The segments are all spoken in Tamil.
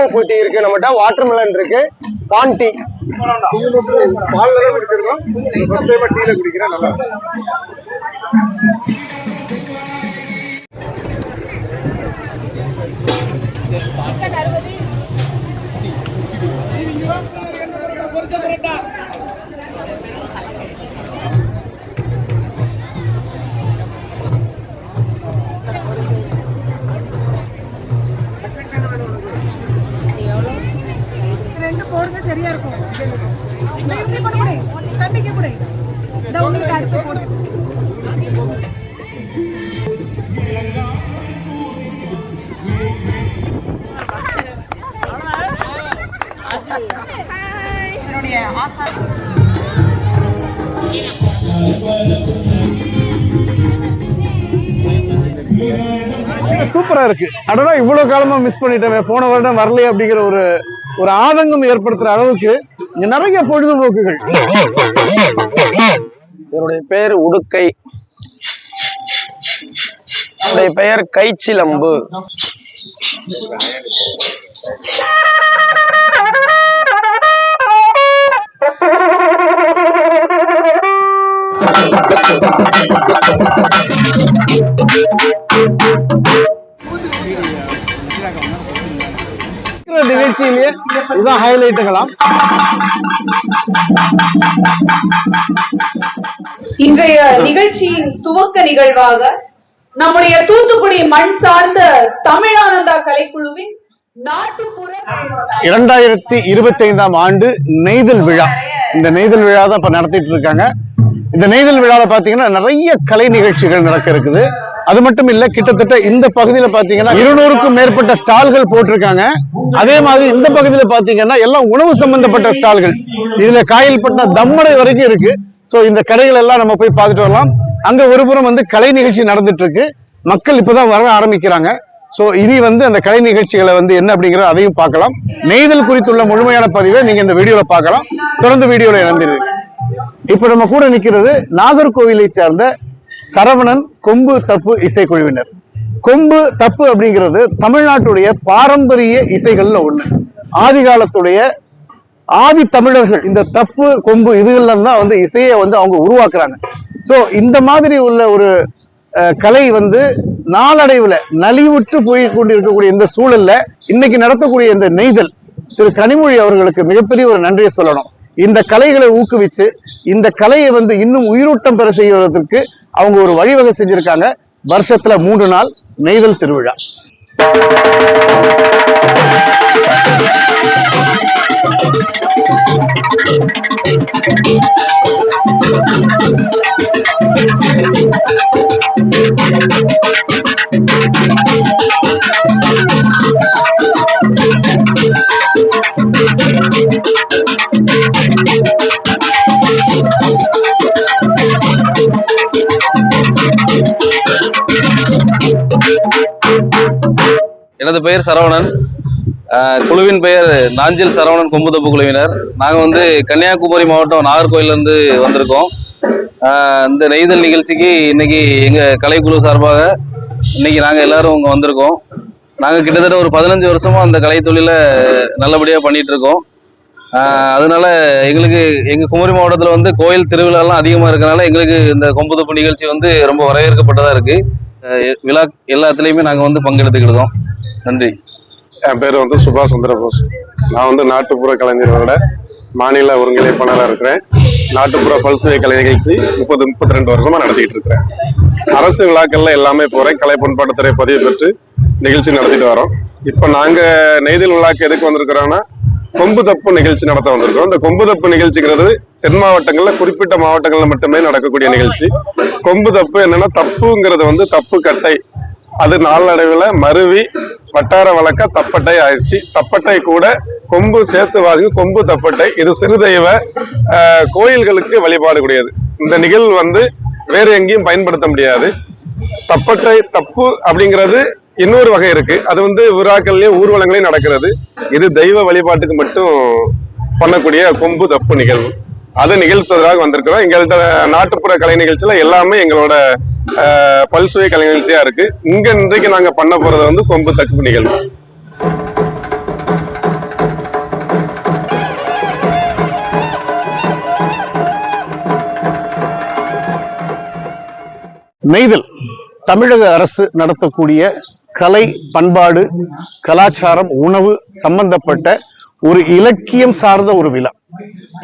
குங்குமம் பூட்டி இருக்கு. நம்மகிட்ட வாட்டர்மெலன் இருக்கு. பான் டீ பால்ல டீல குடிக்கிறேன் நல்லா. போடுங்க சரியா இருக்கும். இப்படி கொடு கொடு தம்பிக்கு கொடு. இந்த உங்களுக்கு அடுத்து போடு. என்னுடைய ஆசா. சூப்பரா இருக்கு. அடடா இவ்வளவு காலமா மிஸ் பண்ணிட்டேன் போன வருடம் வரலையே அப்படிங்கிற ஒரு ஒரு ஆதங்கம் ஏற்படுத்துற அளவுக்கு நிறைய பொழுதுபோக்குகள் இவருடைய பெயர் உடுக்கை அவருடைய பெயர் கைச்சிலம்பு Thank you. நிகழ்ச்சியிலேயே இதுதான் ஹைலைட்டுகளாம் இன்றைய நிகழ்ச்சியின் துவக்க நிகழ்வாக நம்முடைய தூத்துக்குடி மண் சார்ந்த தமிழானந்தா கலைக்குழுவின் நாட்டுப்புற இரண்டாயிரத்தி இருபத்தி ஐந்தாம் ஆண்டு நெய்தல் விழா. இந்த நெய்தல் விழா தான் இப்ப நடத்திட்டு இருக்காங்க. இந்த நெய்தல் விழால பாத்தீங்கன்னா நிறைய கலை நிகழ்ச்சிகள் நடக்க இருக்குது. அது மட்டும் இல்ல கிட்டத்தட்ட இந்த பகுதியில பாத்தீங்கன்னா இருநூறுக்கும் மேற்பட்ட ஸ்டால்கள் போட்டிருக்காங்க. அதே மாதிரி இந்த பகுதியில பாத்தீங்கன்னா எல்லாம் உணவு சம்பந்தப்பட்ட ஸ்டால்கள். இதுல காயல்பட்டினம் தம்மடை வரைக்கும் இருக்கு. சோ இந்த கடைகள் எல்லாம் நம்ம போய் பார்த்துட்டு வரலாம். அங்க ஒருபுறம் வந்து கலை நிகழ்ச்சி நடந்துட்டு இருக்கு மக்கள் இப்பதான் வர ஆரம்பிக்கிறாங்க. சோ இனி வந்து அந்த கலை நிகழ்ச்சிகளை வந்து என்ன அப்படிங்கிற அதையும் பார்க்கலாம். நெய்தல் குறித்துள்ள முழுமையான பதிவை நீங்க இந்த வீடியோல பார்க்கலாம். தொடர்ந்து வீடியோல இணைந்திருங்க இப்ப நம்ம கூட நிக்கிறது நாகர்கோவிலை சார்ந்த சரவணன் கொம்பு தப்பு இசைக்குழுவினர். கொம்பு தப்பு அப்படிங்கிறது தமிழ்நாட்டுடைய பாரம்பரிய இசைகள்ல ஒண்ணு. ஆதி காலத்துடைய ஆதி தமிழர்கள் இந்த தப்பு கொம்பு இதுகள்ல தான் வந்து இசையை வந்து அவங்க உருவாக்குறாங்க. சோ இந்த மாதிரி உள்ள ஒரு அஹ், கலை வந்து நாளடைவுல நலிவுற்று போய் கொண்டிருக்கக்கூடிய இந்த சூழல்ல இன்னைக்கு நடத்தக்கூடிய இந்த நெய்தல் திரு கனிமொழி அவர்களுக்கு மிகப்பெரிய ஒரு நன்றியை சொல்லணும். இந்த கலைகளை ஊக்குவிச்சு இந்த கலையை வந்து இன்னும் உயிரோட்டம் பெற செய்வதற்கு அவங்க ஒரு வழிவகை செஞ்சிருக்காங்க. வருஷத்துல மூன்று நாள் நெய்தல் திருவிழா. எனது பெயர் சரவணன். குழுவின் பெயர் நாஞ்சில் சரவணன் கொம்புதப்பு குழுவினர். நாங்கள் வந்து கன்னியாகுமரி மாவட்டம் நாகர்கோயிலேருந்து வந்திருக்கோம். இந்த நெய்தல் நிகழ்ச்சிக்கு இன்னைக்கு எங்கள் கலைக்குழு சார்பாக இன்னைக்கு நாங்கள் எல்லாரும் இங்கே வந்திருக்கோம். நாங்கள் கிட்டத்தட்ட ஒரு பதினஞ்சு வருஷமாக அந்த கலை நல்லபடியாக பண்ணிகிட்டு இருக்கோம் அதனால எங்களுக்கு எங்கள் குமரி மாவட்டத்தில் வந்து கோயில் திருவிழாலாம் அதிகமாக இருக்கிறனால எங்களுக்கு இந்த கொம்புதப்பு நிகழ்ச்சி வந்து ரொம்ப வரவேற்கப்பட்டதாக இருக்குது விழா எல்லாத்துலேயுமே நாங்கள் வந்து பங்கெடுத்துக்கிட்டோம் நன்றி. என் பேர் வந்து சுபாஷ் சந்திரபோஸ். நான் வந்து நாட்டுப்புற கலைஞர்களோட மாநில ஒருங்கிணைப்பாளராக இருக்கிறேன். நாட்டுப்புற பல்சுவை கலை நிகழ்ச்சி முப்பது முப்பத்தி ரெண்டு வருஷமா நடத்திட்டு இருக்கிறேன். அரசு விழாக்கள்ல எல்லாமே போறேன். கலை பண்பாட்டுத்துறை பதிவு பெற்று நிகழ்ச்சி நடத்திட்டு வரோம். இப்போ நாங்க நெய்தல் விழாக்கு எதுக்கு வந்திருக்கிறோம்னா கொம்பு தப்பு நிகழ்ச்சி நடத்த வந்திருக்கோம் இந்த கொம்பு தப்பு நிகழ்ச்சிங்கிறது தென் மாவட்டங்கள்ல குறிப்பிட்ட மாவட்டங்கள்ல மட்டுமே நடக்கக்கூடிய நிகழ்ச்சி. கொம்பு தப்பு என்னன்னா தப்புங்கிறது வந்து தப்பு கட்டை. அது நாளடைவுல மருவி வட்டார வழக்க தப்பட்டை ஆயிடுச்சு. தப்பட்டை கூட கொம்பு சேர்த்து வாங்கி கொம்பு தப்பட்டை. இது சிறுதெய்வ கோயில்களுக்கு வழிபாடு கூடியது. இந்த நிகழ்வு வந்து வேறு எங்கேயும் பயன்படுத்த முடியாது. தப்பட்டை தப்பு அப்படிங்கிறது இன்னொரு வகை இருக்கு. அது வந்து விழாக்கள்லயும் ஊர்வலங்களையும் நடக்கிறது. இது தெய்வ வழிபாட்டுக்கு மட்டும் பண்ணக்கூடிய கொம்பு தப்பு நிகழ்வு. அதை நிகழ்த்துவதற்காக வந்திருக்கிறோம். எங்கள்கிட்ட நாட்டுப்புற கலை நிகழ்ச்சியில எல்லாமே எங்களோட பல்சுவை கலை நிகழ்ச்சியா இருக்கு. இங்க இன்றைக்கு நாங்க பண்ண போறது வந்து கொம்பு தக்கு நிகழ்வு. நெய்தல் தமிழக அரசு நடத்தக்கூடிய கலை பண்பாடு கலாச்சாரம் உணவு சம்பந்தப்பட்ட ஒரு இலக்கியம் சார்ந்த ஒரு விழா.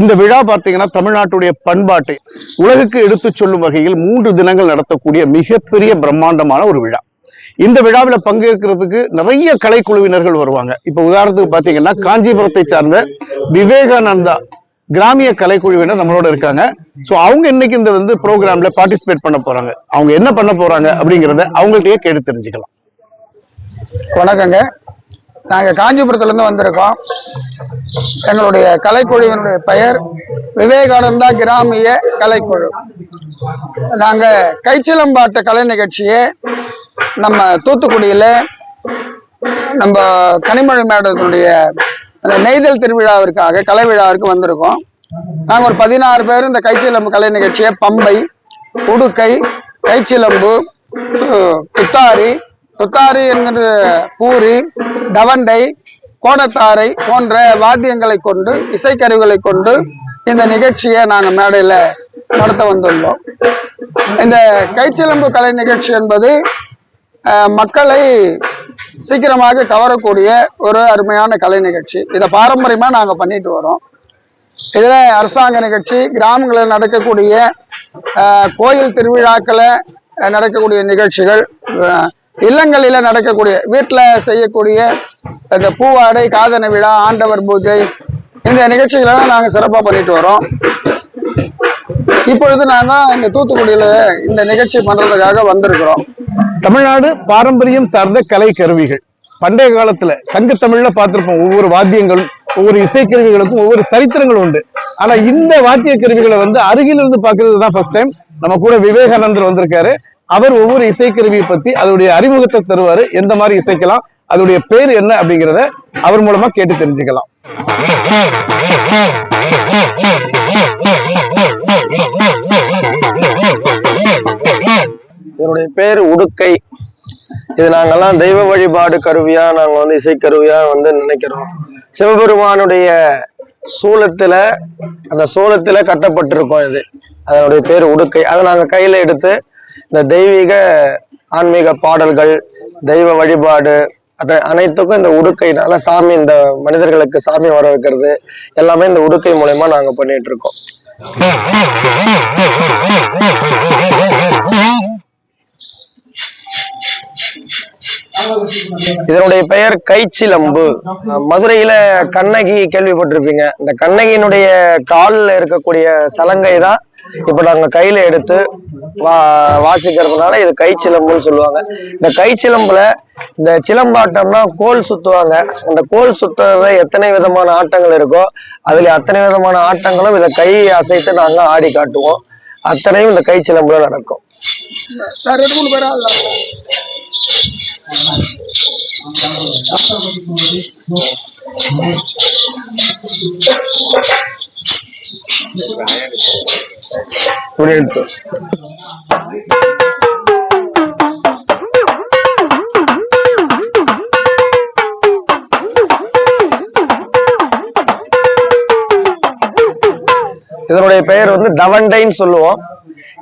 இந்த விழா பார்த்தீங்கன்னா தமிழ்நாட்டுடைய பண்பாட்டை உலகுக்கு எடுத்துச் சொல்லும் வகையில் மூன்று தினங்கள் நடத்தக்கூடிய மிகப்பெரிய பிரம்மாண்டமான ஒரு விழா. இந்த விழாவில் பங்கேற்கிறதுக்கு நிறைய கலைக்குழுவினர்கள் வருவாங்க. இப்ப உதாரணத்துக்கு பாத்தீங்கன்னா காஞ்சிபுரத்தை சார்ந்த விவேகானந்தா கிராமிய கலைக்குழுவினர் நம்மளோட இருக்காங்க. சோ அவங்க இன்னைக்கு இந்த வந்து ப்ரோக்ராம்ல பார்ட்டிசிபேட் பண்ண போறாங்க. அவங்க என்ன பண்ண போறாங்க அப்படிங்கறத அவங்கள்ட்டயே கேட்டு தெரிஞ்சுக்கலாம். வணக்கங்க. நாங்கள் காஞ்சிபுரத்துலேருந்து வந்திருக்கோம். எங்களுடைய கலைக்குழுவினுடைய பெயர் விவேகானந்தா கிராமிய கலைக்குழு. நாங்கள் கைச்சிலம்பாட்ட கலை நிகழ்ச்சியை நம்ம தூத்துக்குடியில் நம்ம கனிமொழி மேடத்தினுடைய அந்த நெய்தல் திருவிழாவிற்காக கலை விழாவிற்கு வந்திருக்கோம். நாங்கள் ஒரு பதினாறு பேர் இந்த கைச்சிலம்பு கலை நிகழ்ச்சியை பம்பை உடுக்கை கைச்சிலம்பு து- துத்தாரி துத்தாரி என்கிற பூரி தவண்டை கோடத்தாரை போன்ற வாத்தியங்களை கொண்டு இசைக்கருவிகளை கொண்டு இந்த நிகழ்ச்சியை நாங்கள் மேடையில் நடத்த வந்துள்ளோம். இந்த கைச்சிலம்பு கலை நிகழ்ச்சி என்பது மக்களை சீக்கிரமாக கவரக்கூடிய ஒரு அருமையான கலை நிகழ்ச்சி. இதை பாரம்பரியமாக நாங்கள் பண்ணிட்டு வரோம். இதில் அரசாங்க நிகழ்ச்சி கிராமங்களில் நடக்கக்கூடிய கோயில் திருவிழாக்களை நடக்கக்கூடிய நிகழ்ச்சிகள் இல்லங்களில் நடக்கக்கூடிய வீட்டில் செய்யக்கூடிய இந்த பூவாடை காதன விழா ஆண்டவர் பூஜை இந்த நிகழ்ச்சிகளெல்லாம் நாங்கள் சிறப்பாக பண்ணிட்டு வரோம். இப்பொழுது நாங்கள் இந்த தூத்துக்குடியில் இந்த நிகழ்ச்சி பண்ணுறதுக்காக வந்திருக்கிறோம். தமிழ்நாடு பாரம்பரியம் சார்ந்த கலை கருவிகள். பண்டைய காலத்துல சங்க தமிழ்ல பார்த்திருப்போம் ஒவ்வொரு வாத்தியங்களும் ஒவ்வொரு இசைக்கருவிகளுக்கும் ஒவ்வொரு சரித்திரங்களும் உண்டு. ஆனா இந்த வாத்திய கருவிகளை வந்து அருகிலிருந்து பாக்குறது தான் ஃபர்ஸ்ட் டைம் நம்ம கூட விவேகானந்தர் வந்திருக்காரு. அவர் ஒவ்வொரு இசைக்கருவியை பத்தி அதோடைய அறிமுகத்தை தருவாரு. எந்த மாதிரி இசைக்கலாம் அதோடைய பேர் என்ன அப்படிங்கிறத அவர் மூலமா கேட்டு தெரிஞ்சுக்கலாம். இதனுடைய பேர் உடுக்கை. இது நாங்கெல்லாம் தெய்வ வழிபாடு கருவியா நாங்க வந்து இசைக்கருவியா வந்து நினைக்கிறோம். சிவபெருமானுடைய சூலத்துல அந்த சூலத்துல கட்டப்பட்டிருக்கோம் இது. அதனுடைய பேர் உடுக்கை. அதை நாங்க கையில எடுத்து இந்த தெய்வீக ஆன்மீக பாடல்கள் தெய்வ வழிபாடு அதை அனைத்துக்கும் இந்த உடுக்கைனால சாமி இந்த மனிதர்களுக்கு சாமி வர வைக்கிறது எல்லாமே இந்த உடுக்கை மூலயமா நாங்க பண்ணிட்டு இருக்கோம். இதனுடைய பெயர் கைச்சிலம்பு. மதுரையில கண்ணகி கேள்விப்பட்டிருப்பீங்க. இந்த கண்ணகியினுடைய காலில் இருக்கக்கூடிய சலங்கை தான் இப்ப நாங்க கையில எடுத்து வா வாசிக்கிறதுனால இது கைச்சிலம்புன்னு சொல்லுவாங்க. இந்த கைச்சிலம்புல இந்த சிலம்பாட்டம்னா கோல் சுத்துவாங்க. அந்த கோல் சுத்துறதுல எத்தனை விதமான ஆட்டங்கள் இருக்கோ அதுல அத்தனை விதமான ஆட்டங்களும் இதை கை அசைத்து நாங்க ஆடி காட்டுவோம். அத்தனையும் இந்த கைச்சிலம்புல நடக்கும். Thank you. இதனுடைய பெயர் வந்து தவண்டைன்னு சொல்லுவோம்.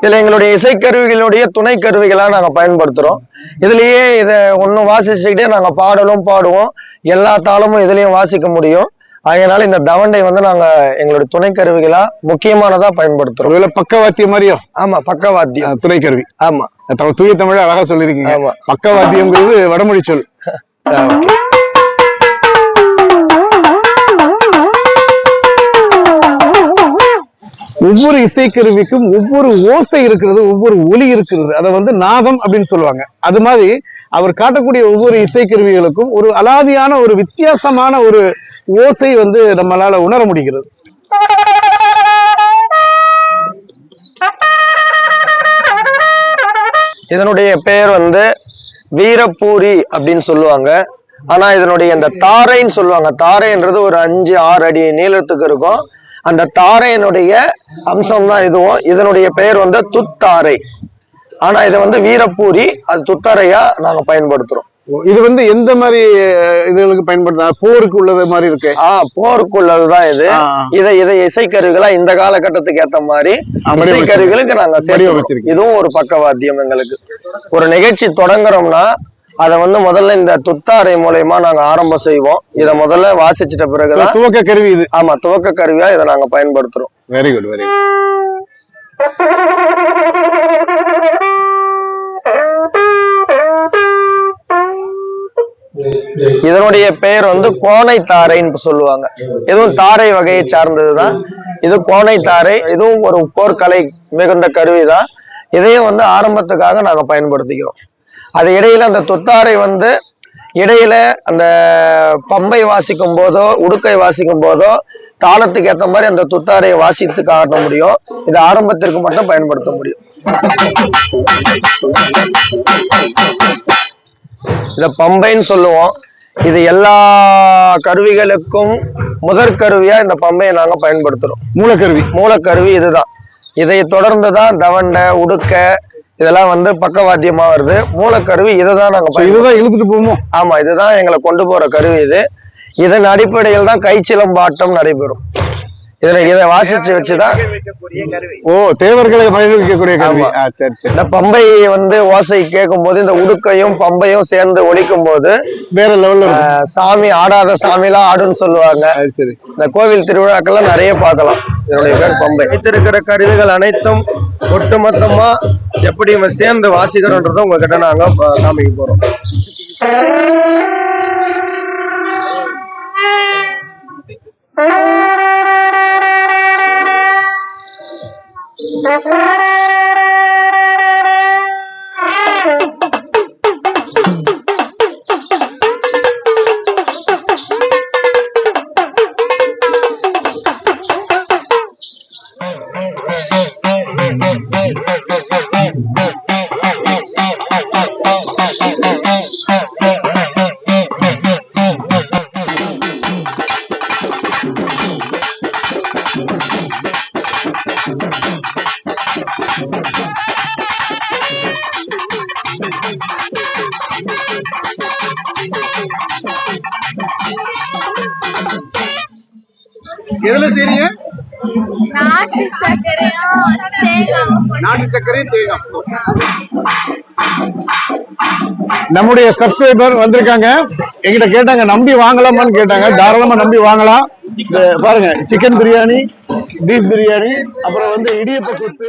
இதுல எங்களுடைய இசைக்கருவிகளுடைய துணை கருவிகளா நாங்க பயன்படுத்துறோம். இதுலயே இதை ஒன்னும் வாசிச்சுக்கிட்டே நாங்க பாடலும் பாடுவோம். எல்லா தாளமும் இதுலயும் வாசிக்க முடியும். அதனால இந்த தவண்டை வந்து நாங்க எங்களுடைய துணை கருவிகளா முக்கியமானதா பயன்படுத்துறோம். ஒருவேளை பக்கவாத்தியம் மாதிரியோ? ஆமா பக்கவாத்தியம். அஹ், துணைக்கருவி ஆமா. தூய தமிழ் அழகா சொல்லியிருக்கீங்க. ஆமா. பக்கவாத்தியம்ங்கிறது வடமொழி சொல். ஒவ்வொரு இசைக்கருவிக்கும் ஒவ்வொரு ஓசை இருக்கிறது ஒவ்வொரு ஒலி இருக்கிறது. அதை வந்து நாதம் அப்படின்னு சொல்லுவாங்க. அது மாதிரி அவர் காட்டக்கூடிய ஒவ்வொரு இசைக்கருவிகளுக்கும் ஒரு அலாதியான ஒரு வித்தியாசமான ஒரு ஓசை வந்து நம்மளால உணர முடிகிறது. இதனுடைய பெயர் வந்து வீரப்பூரி அப்படின்னு சொல்லுவாங்க. ஆனா இதனுடைய இந்த தாரைன்னு சொல்லுவாங்க. தாரைன்றது ஒரு அஞ்சு ஆறு அடி நீளத்துக்கு இருக்கும். அந்த தாரையினுடைய அம்சம் தான் இதுவும். இதனுடைய பெயர் வந்து துத்தாரை. ஆனா இதை வந்து வீரப்பூரி அது துத்தாரையா நாங்க பயன்படுத்துறோம் இது வந்து எந்த மாதிரி இதுகளுக்கு பயன்படுத்தா போருக்கு உள்ளது மாதிரி இருக்கு ஆஹ் போருக்குள்ளதுதான் இது ஆ. இதை இதை இசைக்கருவிகளா இந்த காலகட்டத்துக்கு ஏத்த மாதிரி. இசைக்கருவிகளுக்கு நாங்க சேர்த்துக்கிறோம். வடிவமைச்சிருக்கு. இதுவும் ஒரு பக்கவாத்தியம் எங்களுக்கு ஒரு நிகழ்ச்சி தொடங்குறோம்னா அதை வந்து முதல்ல இந்த துத்தாரை மூலயமா நாங்க ஆரம்பம் செய்வோம் இதை முதல்ல வாசிச்சிட்ட பிறகுதான் துவக்க கருவி இது ஆமா துவக்க கருவியா இதை நாங்க பயன்படுத்துறோம் வெரி குட் வெரி குட் இதனுடைய பெயர் வந்து கோணை தாரைன்னு சொல்லுவாங்க. இதுவும் தாரை வகையை சார்ந்ததுதான். இது கோணை தாரை இதுவும் ஒரு போர்க்கலை மிகுந்த கருவிதான். இதையும் வந்து ஆரம்பத்துக்காக நாங்க பயன்படுத்திக்கிறோம். அது இடையில அந்த தொத்தாரை வந்து இடையில அந்த பம்பை வாசிக்கும் போதோ உடுக்கை வாசிக்கும் போதோ தாளத்துக்கு ஏத்த மாதிரி அந்த துத்தாரையை வாசித்து காட்ட முடியும். இது ஆரம்பத்திற்கு மட்டும் பயன்படுத்த முடியும். இத பம்பைன்னு சொல்லுவோம். இது எல்லா கருவிகளுக்கும் முதற் கருவியா இந்த பம்பையை நாங்க பயன்படுத்துறோம். மூலக்கருவி. மூலக்கருவி இதுதான். இதை தொடர்ந்து தான் தவண்டை உடுக்க இதெல்லாம் வந்து பக்கவாத்தியமா வருது. மூலக்கருவி இதை தான் நாங்க. இதுதான் இழுத்துட்டு போவோமோ ஆமா இதுதான் எங்களை கொண்டு போற கருவி இது. இதன் அடிப்படையில் தான் கைச்சிலம்பாட்டம் நடைபெறும். இதுல இதை வாசிச்சு வச்சுதான் ஓ தேவர்களை மகிழ்விக்கக்கூடிய கருவி. சரி சரி. இந்த பம்பை வந்து ஓசை கேட்கும் போது இந்த உடுக்கையும் பம்பையும் சேர்ந்து ஒலிக்கும் போது வேற லெவல்ல சாமி ஆடாத சாமிலாம் ஆடுன்னு சொல்லுவாங்க. சரி. இந்த கோவில் திருவிழாக்கள்லாம் நிறைய பார்க்கலாம். இதனுடைய பேர் பம்பை. வைத்திருக்கிற கருவிகள் அனைத்தும் ஒட்டுமொத்தமா எப்படி நம்ம சேர்ந்து வாசிக்கிறோன்றதை உங்ககிட்ட நாங்க காமிக்க போறோம். Música எதுல செய்றீங்க? நாட்டு சர்க்கரையும் நாட்டு சர்க்கரை தேங்காய் நம்முடைய சப்ஸ்கிரைபர் வந்திருக்காங்க. எங்கிட்ட கேட்டாங்க நம்பி வாங்கலாமான்னு கேட்டாங்க. தாராளமா நம்பி வாங்கலாம். பாருங்க சிக்கன் பிரியாணி பீஃப் பிரியாணி அப்புறம் வந்து இடியப்ப கொத்து.